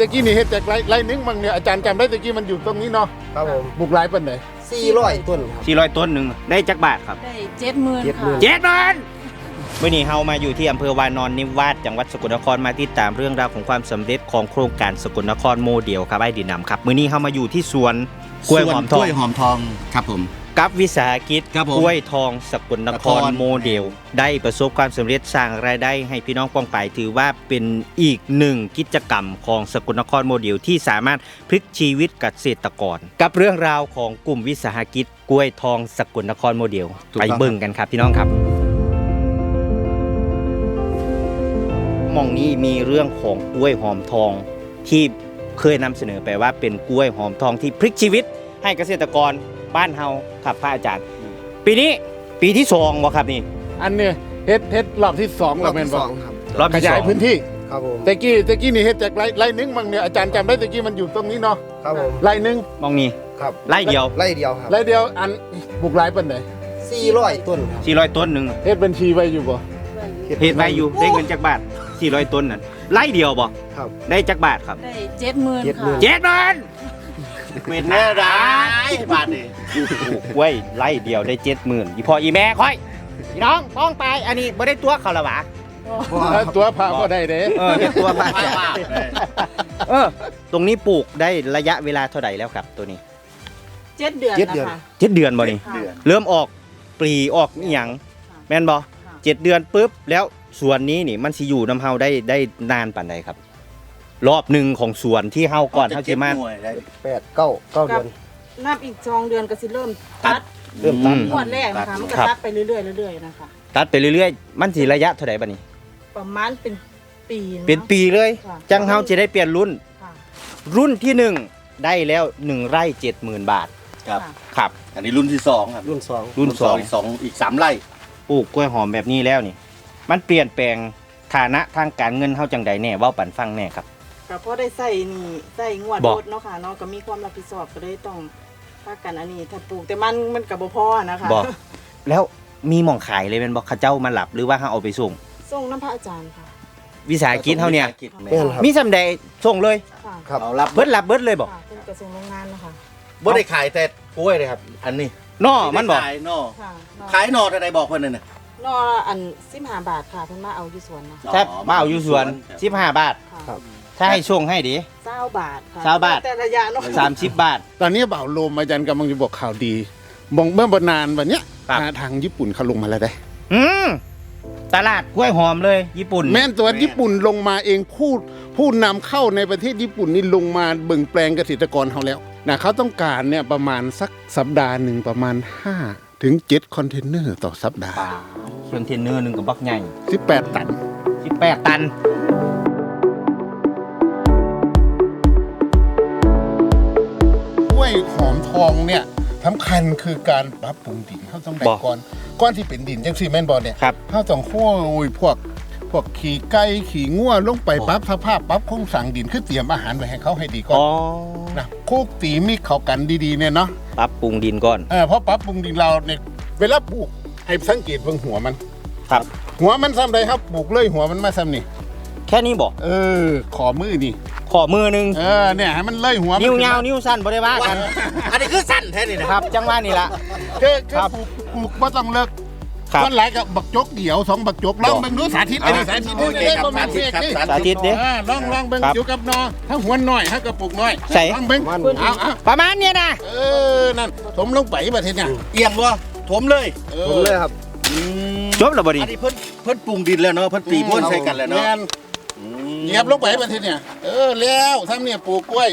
ตะกี้นี่เฮ็ดจากไรไรนึงบางเนี่ยอาจารย์จำได้ตะกี้มันอยู่ตรงนี้เนาะครับผมบุกหลายปันไหนสี่ร้อยต้นครับสี่ร้อยต้นหนึ่งได้จักบาทครับได้เจ็ดหมื่นเจ็ดหมื่ค่ะนเจ็ดพันวันนี้เฮามาอยู่ที่อำเภอวานอนนิวาสจังหวัดสกลนครมาติดตามเรื่องราวของความสำเร็จของโครงการสกลนครโมเดลครับไอ้ดินนำครับมื้อนี้เฮามาอยู่ที่สวนกล้วยหอมทกอล้งวยหอมทองครับผม กับวิสาหกิจครับผมกล้วยทองสกลนครนคร โมเดล ได้ประสบความสำเร็จสร้างรายได้ให้พี่น้องป้องไปายถือว่าเป็นอีกหนึ่งกิจกรรมของสกลนครโมเดลที่สามารถพลิกชีวิตเกษตรกร กับเรื่องราวของกลุ่มวิสาหกิจกล้วยทองสกลนครโมเดล ถูกไปต้องเบิ่งกันครับพี่น้องครับ หมองนี้มีเรื่องของกล้วยหอมทองที่เคยนำเสนอไปว่าเป็นกล้วยหอมทองที่พลิกชีวิตให้เกษตรกร บ้านเฮาครับพระอาจารย์ ปีนี้ปีที่สองวะครับนี่ อันเนี่ยเฮ็ดเฮ็ดรอบที่สองรแล้อวบแม่นที่บ่สองครับรอบขที่สยาอยงพื้นที่ครับผมตะกี้ตะกี้นี่เฮ็ดจากไรไรนึงบางเนี่ยอาจารย์จำได้ตะกี้มันอยู่ตรงนี้เนาะครับผม ไรนึงมองนี่ครับไล่เดียวไล่เดียวครับไรเดียวอันบุกหลายปันไหนสี่ร้อยต้นครับ 400ต้นหนึ่งเฮ็ดบัญชีไว้อยู่บ่เห็ดไว้อยู่ได้เงินจักบาท400ต้นนั่นไล่เดียวบ่ครับ ได้จักบาทครับได้เจ็ดหมื่นเจ็ดหมื่ค่ะน เจ็ดพัน เป็นแน่ร้ายบาทนี่เว้ยไล่เดียวได้เจ็ดหมื่นอีพ่ออีแม่ค่อยพี่น้องป้องไปอันนี้บ่ได้ตัวเขาละหวะเออตัวพาก็ได้เด้เออเฮ็ดตัวไปเออ ตรงนี้ปลูกได้ระยะเวลาเท่าไหร่แล้วครับ ตัวนี้เจ็ดเดือนเจ็ดนะเดือนคะ เจ็ดเดือนบ่นี่ค่ะเริ่มออกปลีออกอหย่างแม่นบ่ค่ะเจ็ดเดือนปุ๊บแล้วสวนนี้นี่มันสิอยู่น้ำเฮาได้ได้นานปานใดครับ รอบหนึ่งของสวนที่เฮาก่อนเฮาสิมาหน่วยได้แปดเก้าเก้าเดือน นับอีกสองเดือนก็สิเริ่มตัดเริ่มตัดอืมงวดแรกนะคะมันก็ครับ ตัดไปเรื่อยๆเรื่อยๆนะคะ ตัดไปเรื่อยๆ มันสิระยะเท่าใดบัดนี้ ประมาณเป็นปีะ เป็นปีเลย ค่ะ จังเฮาจะได้เปลี่ยนรุ่น ค่ะรุ่นที่หนึ่งได้แล้วหนึ่งไร่เจ็ดหมื่นบาทครับ ค่ะ ครับ อันนี้รุ่นที่สองครับรุ่นสองรุ่นสอง อีกสองอีกสามไร่ปลูกกล้วยหอมแบบนี้แล้วนี่ มันเปลี่ยนแปลงฐานะทางการเงินเฮาจังใดแน่เว้าปันฟังแน่ครับ ก็เพราะได้ใส่นี่ใส่งวดบอก รถเนาะค่ะเนาะก็มีความรับผิดชอบก็เลยต้องพากันอันนี้ถ้าปลูกแต่มันมันกับบ่พอนะคะบอกแล้วมีหม่องขายเลยแม่นบ่เขาเจ้ามาหลับหรือว่าเฮาเอาไปส่ง ส่งน้ำพระอาจารย์ค่ะวิสาหกิจเฮาเนี่ย แม่นครับ มีสำใดส่งเลย ค่ะครับ เอารับเบิดหลับเบิดเลยบ่ค่ะเป็นกระทรวงโรงงานนะคะบ่ได้ขายแต่กล้วยเลยครับ อันนี้น้อมันบ่ขายนอค่ะนอขายนอเท่าใดบอกเพิ่นนั่นน่ะนออันสิบห้าบาทค่ะเพิ่นมาเอาอยู่สวนนะแทบมาเอาอยู่สวน 15 บาท ค่ะ ครับ ถ้าให้ส่งให้ดิเก้าบาทค่ะเก้าบาท แต่ระยะเนาะ30บาท ตอนนี้บ่าวโลมอาจารย์กำลังจะบอกข่าวดีบองเมื่อบนานวันเนี้ยครับทางทางญี่ปุ่นเขาลงมาแล้วได้อืมตลาดกล้วยหอมเลย ญี่ปุ่น แม่นตัวญี่ปุ่นลงมาเองผู้ผู้นำเข้าในประเทศญี่ปุ่นนี่ลงมาเบิ่งแปลงเกษตรกรเขาแล้วนะเขาต้องการเนี่ยประมาณสักสัปดาห์หนึ่งประมาณ 5 ถึง 7 คอนเทนเนอร์ต่อสัปดาห์เครื่องเทนเนอร์หนึงกับบักใหญ่18 ตัน 18 ตัน ทองเนี่ยสำคัญคือการปรับปรุงดินเขาต้องได้บอกก่อนก้อนที่เป็นดินจังซี่แม่นบอเนี่ยครับเขาต้องโค้ยพวกพวกขี่ไก่ขี่งัวลงไปปรับสภาพปรับโครงสร้างดินคือเตรียมอาหารไว้ให้เขาให้ดีก่อนอ๋อนะโคกตีมิกเขากันดีๆเนี่ยเนาะปรับปรุงดินก่อนเออเพราะปรับปรุงดินเราเนี่ยเวลาปลูกให้สังเกตเบิ่งหัวมัน ครับ หัวมันซ้ำใดครับปลูกเลยหัวมันมาซ้ำนี่แค่นี้บอกเออขอมือนี่ ขอมือหนึง เออเนี่ยให้มันเลยหัวมันิ้วขึ้ยาวมนิ้วสั้นบ่ได้ว่ากันอันนี้คือสั้นแท้นี่นะครับ จังว่านี่ละคือคืคอรับปลูกปลูกบ่ต้องเลิกครับต้นหลายกับบักจกเดี่ยวสองบักจกลองเบิ่งดูสาธิตอันนี้สาธิตโอนี่เคได้ครับบ่แม่สานธิเพีตยกครับนี่สาสาธิธิตตดิอ่าลองลองเบิ่งครับอยู่กับนอถ้าหัวน้อยถ้ากระปุกน้อยใส่ ลองเบิ่งมันเอาเอาประมาณเนี้ยนะเออนั่นสมลงไปประเทศเนี่ยเอียงบ่ถมเลย เอผมอเลยครับ จบแล้วบ่ดิอันนี้เพิ่นเพิ่นปรุงดินแล้วเนาะเพิ่นตีพ่นใส่กันแล้วเนาะ แม่น เหยียบลงไปประเทศเนี่ย เออแล้วทำเนี่ยปลูกกล้วย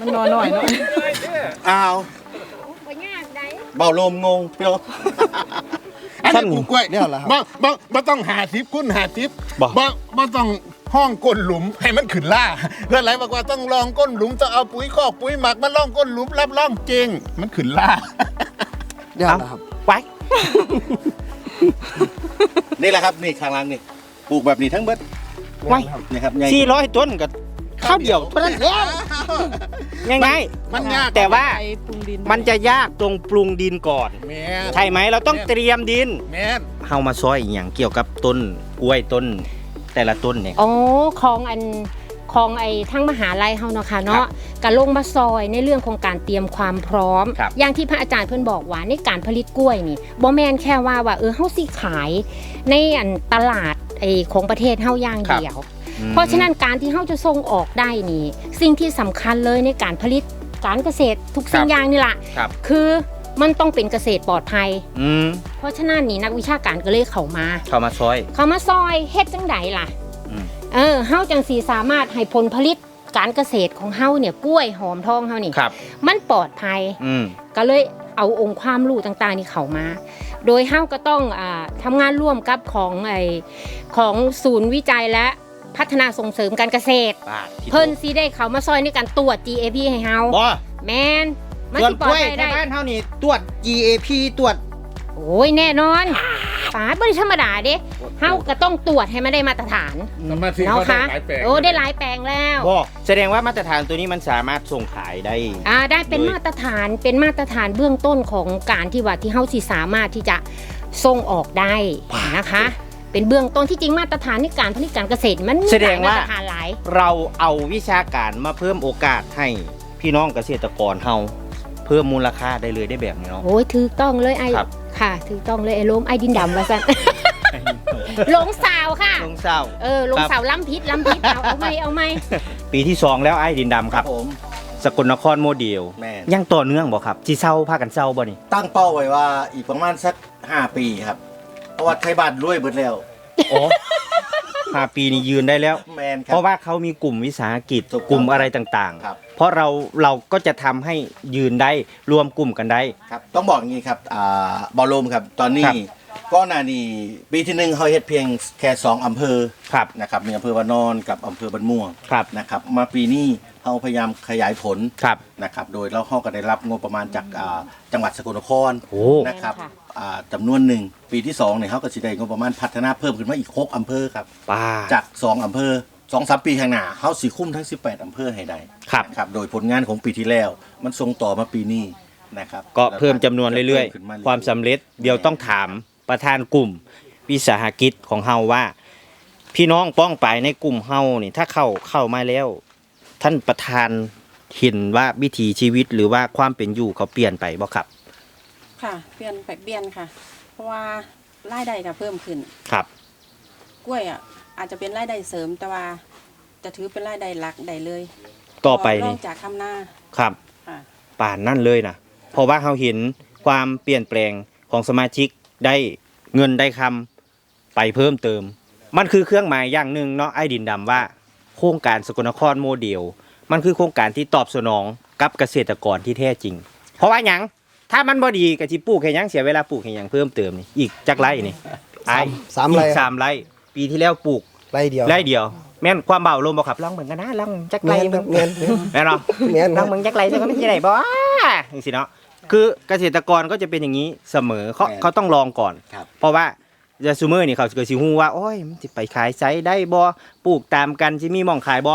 มันนอหน่อยเนาะอ้าวเบาลมงงพี่น้องอันนี้ปลูกกล้วยเนี่ยเหรอครับบ่บ่บ่ต้องหาทิปคุณหาทิปบ่บ่บ่ต้องห้องก้นหลุมให้มันขึ้นล่าเพื่อนไรบอกว่าต้องลองก้นหลุมต้องเอาปุ๋ยคอกปุ๋ยหมักมาล่องก้นหลุมรับรองเจงมันขึ้นล่าเดี๋ยวเอานะครับไปนี่แหละครับนี่ข้างล่างนี่ปลูกแบบนี้ทั้งเบิด ไว้นี่ครับใหญ่สี่ร้อยต้นกับข้าวเดียวเท่านั้นเองง่ายมันยากๆแต่ว่าไปปรุงดินมันจะยากตรงปรุงดินก่อน แม่นใช่ไหมเราต้องเตรียมดินแม่นเฮามาซอยอหย่างเกี่ยวกับต้นกล้วยต้น แต่ละต้นเนี่ยโอ้ของอันของไอ้ทั้งมหาลัยเฮาเนาะค่ะเนาะก็ลงมาซอยในเรื่องของการเตรียมความพร้อม ครับ อย่างที่พระอาจารย์เพิ่นบอกว่าในการผลิตกล้วยนี่บ่แม่นแค่ว่าว่าเออเฮาสิขายในอันตลาด ไอ้ของประเทศเฮาอย่างเดียวอืมเพราะฉะนั้นการที่เฮาจะส่งออกได้นี่สิ่งที่สำคัญเลยในการผลิตการเกษตรทุกสิ่งอย่างนี่ล่ะครับคือมันต้องเป็นเกษตรปลอดภัยอืมเพราะฉะนั้นนี่นักวิชาการก็เลยเข้ามา เข้ามาซอย เขามาซอยเฮ็ดจังไดล่ะอืมเออเฮาจังสีสามารถให้ผลผลิตการเกษตรของเฮาเนี่ยกล้วยหอมทองเฮานี่ครับมันปลอดภัยอืมก็เลยเอาองค์ความรู้ต่างๆนี่เข้ามา โดยเฮาก็ต้องอาทำงานร่วมกับของไอของศูนย์วิจัยและพัฒนาส่งเสริมการเกษตรบาทที่เพิ่นสิได้เขามาซอยในการตรวจ GAP ให้เฮาบ่แมนมันส่วนสิกปลอดล้วยภัยในได้บ้านเฮานี่ตรวจ GAP ตรวจ โอ้ยแน่นอน ปาดบ่ได้ธรรมดาเด้เฮาก็ต้องตรวจให้มันได้มาตรฐานสมาธิเนาะเขาได้คะหลายแปลงโอ้ได้หลายแปลงแล้วบ่แสดงว่ามาตรฐานตัวนี้มันสามารถส่งขายได้ อ่าได้เป็นโดยมาตรฐานเป็นมาตรฐานเบื้องต้นของการที่ว่าที่เฮาสิสามารถที่จะส่งออกได้นะคะ เป็นเบื้องต้นที่จริงมาตรฐานในการผลิตการเกษตรมันมีแสดงว่าหลยมาตรฐานหลาย เราเอาวิชาการมาเพิ่มโอกาสให้พี่น้องเกษตรกรเฮาเพิ่มมูลค่าได้เลยได้แบบนี้เนาะ โอ้ยถือต้องเลยไอ้ครับ ค่ะถือต้องเลยไอ้ล้มไอ้ดินดำว่าซั่นหลงสาวค่ะ ลงเศร้า เออหลงครับสาวล้ำพิษล้ำพิษเอาเอาไหมเอาไหมปีที่สองแล้วไอ้ดินดำครับ ผมสกลนครโมเดลแม่นยังต่อเนื่องบ่ครับจีเศร้าพากันเศร้าบ่นี่ตั้งเป้าไว้ว่าอีกประมาณสัก 5 ปีครับ เพราะว่าไทยบ้านรวยเบิดแล้ว โอ้ ห้าปีนี้ยืนได้แล้ว แมนคเพรับ ราะว่าเขามีกลุ่มวิสาหกิจถูกต้องกลุ่มอะไรต่างครับ ๆ เพราะเราเราก็จะทำให้ยืนได้รวมกลุ่มกันได้ ครับต้องบอกอย่างนี้ครับอ่าบอลลมครับตอนนี้ครับ ก็นานี่ปีที่หนึ่งเขาเฮ็ดเพียงแค่2อำเภอครับนะครับมีอำเภอวานอนกับอำเภอบันม่วงครับนะครับ มาปีนี้เขาพยายามขยายผลครับนะครับ โดยเราเขาก็ได้รับงบประมาณจากอ่าจังหวัดสกลนครโอ้ นะครับค่ะ อ่าจำนวนหนึ่งปีที่2เนี่ยเขาก็จะได้งบประมาณพัฒนาเพิ่มขึ้นมาอีกหกอำเภอครับ ป้า จาก2อำเภอสองสามปีข้างหน้าเขาสีคุ้มทั้ง 18 อำเภอให้ได้ครับนะครับ โดยผลงานของปีที่แล้ว มันส่งต่อมาปีนี้นะครับก็เพิ่มจำนวนเรื่อยพิ่ขึ้นๆ ความสำเร็จเดี๋ยวต้องถาม ประธานกลุ่มวิสาหกิจของเฮาว่า พี่น้องป้องไปในกลุ่มเฮานี่ถ้าเข้าเข้ามาแล้ว ท่านประธานเห็นว่าวิถีชีวิตหรือว่าความเป็นอยู่เขาเปลี่ยนไปบ่ครับ ค่ะเปลี่ยนไปเปลี่ยนค่ะ เพราะว่ารายได้ก็เพิ่มขึ้นครับ กล้วยอะอาจจะเป็นรายได้เสริมแต่ว่า จะถือเป็นรายได้หลักได้เลยต่อไปรอนี่งจากทำหน้าครับค่ะป่านนั่นเลยนะเพราะว่าเขาเห็นความเปลี่ยนแปลงของสมาชิก ได้เงินได้คำไปเพิ่มเติม มันคือเครื่องหมายอย่างหนึ่งเนาะไอ้ดินดำว่า โครงการสกลนครโมเดล มันคือโครงการที่ตอบสนองกับเกษตรกรที่แท้จริง เพราะว่าหยังถ้ามันบ่ดีก็สิปลูกแค่ยังเสียเวลาปลูกแค่ยังเพิ่มเติมนี่อีกจักไร่นี่ไอ้สามไร่ อีกสามไร่ปีที่แล้วปลูกไรเดียวไร่เดียว แม่นความเบาลมบ่ครับลองเหมือนกันนะลองจักแมไร่นครับแมนแม่นเนาะแมนคน้รัอบงมึงจักไรจะก็ไม่ใช่ไหนบ่จังสิเนาะ คือเกษตรกรก็จะเป็นอย่างนี้เสมอเขาแม่นเขาต้องลองก่อน ครับเพราะว่าจะซูเมอร์นี่เขาก็สิฮู้ว่าโอ้ยมันสิไปขายไซได้บ่ปลูกตามกันสิมีหม่องขายบ่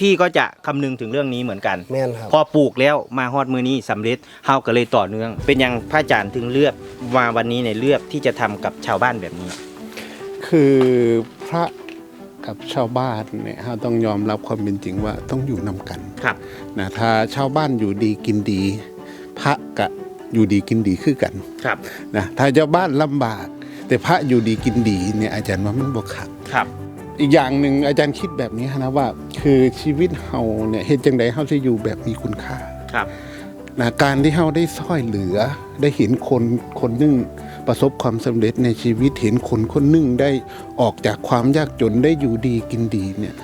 พี่ๆก็จะคำนึงถึงเรื่องนี้เหมือนกัน แมนครับ พอปลูกแล้วมาฮอดมือนี้สำเร็จเฮาก็เลยต่อเนื่อง เป็นยังพระอาจารย์ถึงเลือกมาวันนี้ในเลือกที่จะทำกับชาวบ้านแบบนี้ คือพระกับชาวบ้านเนี่ยเราต้องยอมรับความเป็นจริงว่าต้องอยู่นำกันครับ นะถ้าชาวบ้านอยู่ดีกินดี พระกะอยู่ดีกินดีคือกันครับนะถ้าชาวบ้านลำบาก แต่พระอยู่ดีกินดีเนี่ยอาจารย์ว่ามันบ่คักครับอีกอย่างหนึ่งอาจารย์คิดแบบนี้นะว่า คือชีวิตเฮาเนี่ยเฮ็ดจังไดเฮาจะอยู่แบบมีคุณค่าครับนะการที่เฮาได้ช่วยเหลือได้เห็นคนคนหนึ่งประสบความสำเร็จในชีวิตเห็นคนคนหนึ่งได้ออกจากความยากจนได้อยู่ดีกินดีเนี่ย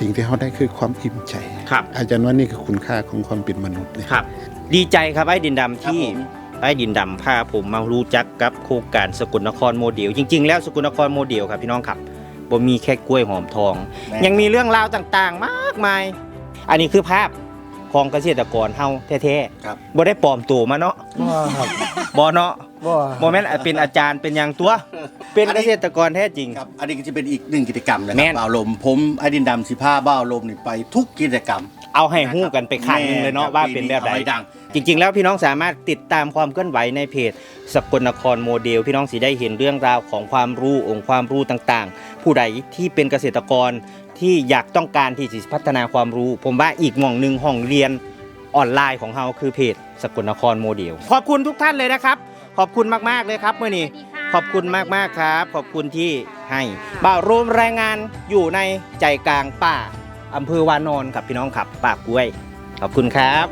สิ่งที่เฮาได้คือความอิ่มใจ ครับ อาจารย์ว่านี่คือคุณค่าของความเป็นมนุษย์เนี่ยครับ ดีใจครับไอ้ดินดำที่ครับผม ไอ้ดินดำพาผมมารู้จักกับโครงการสกลนครโมเดล จริง ๆ แล้วสกลนครโมเดลครับพี่น้องครับบ่มีแค่กล้วยหอมทองแม่ยังมีเรื่องราวต่างๆ มากมาย อันนี้คือภาพของเกษตรกรเฮาแท้ครับ ๆบ่ได้ปลอมตัวมาเนาะบ่ครับ บ่เนาะ บ่บ่แม่นเป็นอาจารย์เป็นอย่างตัว เป็นเกษตรกรแท้จริง ครับ อันนี้ก็จะเป็นอีกหนึ่งกิจกรรมนะคแม่รับน บ่าวลมผมไอ้ดินดำสิผ้าบ่าวลมนี่ไปทุกกิจกรรม เอาให้ฮู้กันไปข้างหนึงเลยเนาะว่าเป็นแบบใดอาให้ดังจริง ๆ แล้วพี่น้องสามารถติดตามความเคลื่อนไหวในเพจสกลนครโมเดล พี่น้องสิได้เห็นเรื่องราวของความรู้องค์ความรู้ต่างๆ ผู้ใดที่เป็นเกษตรกรที่อยากต้องการที่จะพัฒนาความรู้ ผมว่าอีกหม่องหนึ่งห้องเรียนออนไลน์ของเราคือเพจสกลนครโมเดล ขอบคุณทุกท่านเลยนะครับ ขอบคุณมากๆเลยครับเมื่อนี้ขอบคุณมากๆครับ ขอบคุณที่ให้บ่าวโรมรายงานอยู่ในใจกลางป่าอำเภอวานอนกับพี่น้องขับป่ากล้วย ขอบคุณครับ